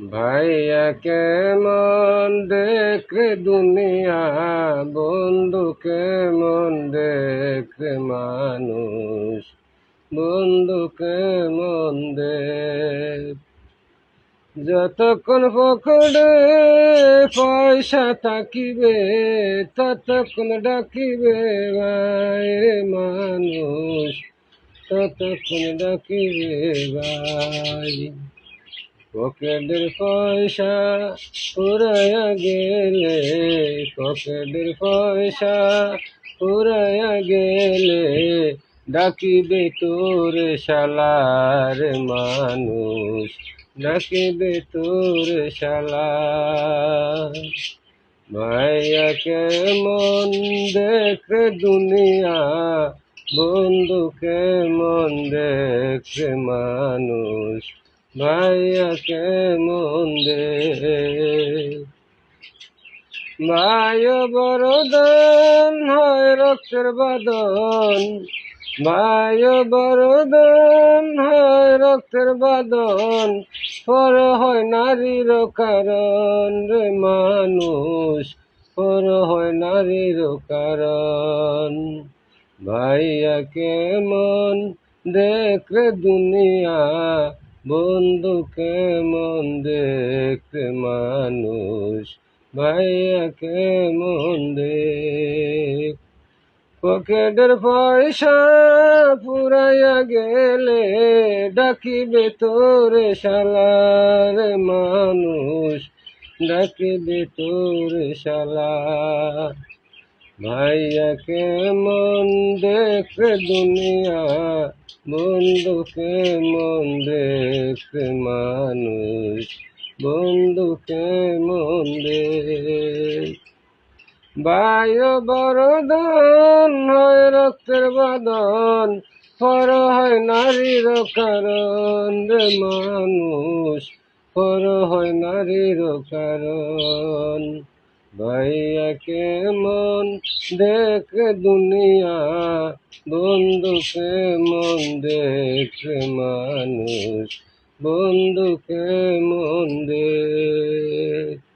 ভাইয়া কেমন দেখে দুনিয়া, বন্ধু কেমন দেখে মানুষ, বন্ধু কেমন দেখ যতক্ষণ পকড়ে পয়সা থাকিবে, ততক্ষণ ডাকিবে বাইরে মানুষ, ততক্ষণ ডাকিবে ভাই। পকেটের পয়সা পুরাইয়া গেলে পকেটের পয়সা পুরাইয়া গেলে, ডাকিবে তোর শালার মানুষ, ডাকিবে তোর শালা ভাইয়া কেমন দেখে দুনিয়া, বন্ধু কেমন দেখে মানুষ। ভাইয়া কেমন দে? ভাই বরদন হয় রক্তের বাদন। ভাই বরদন হয় রক্তের বাদন। পর হয় নারীর কারণ রে মানুষ, পর হয় নারীর কারণ। ভাইয়া কেমন দেখে দুনিয়া বন্ধু কেমন দেখে মানুষ, ভাইয়া কেমন দেখ? পকেটের পয়সা পুরাইয়া গেলে ডাকিবে তোরে শালার মানুষ, ডাকিবে তোরে শালা। ভাইয়া কেমন দেখে দুনিয়া বন্ধু কেমন দেখে মানুষ, বন্ধুকে কেমন দেখ। বায়ু বরদন হয় রক্তের বাদন পর হয় নারীর কারণ রে মানুষ পর হয় নারীর কারণ। ভাইয়া কেমন? দেখ দুনিয়া বন্ধু কেমন দেখ মানুষ বন্ধু কেমন দেখ।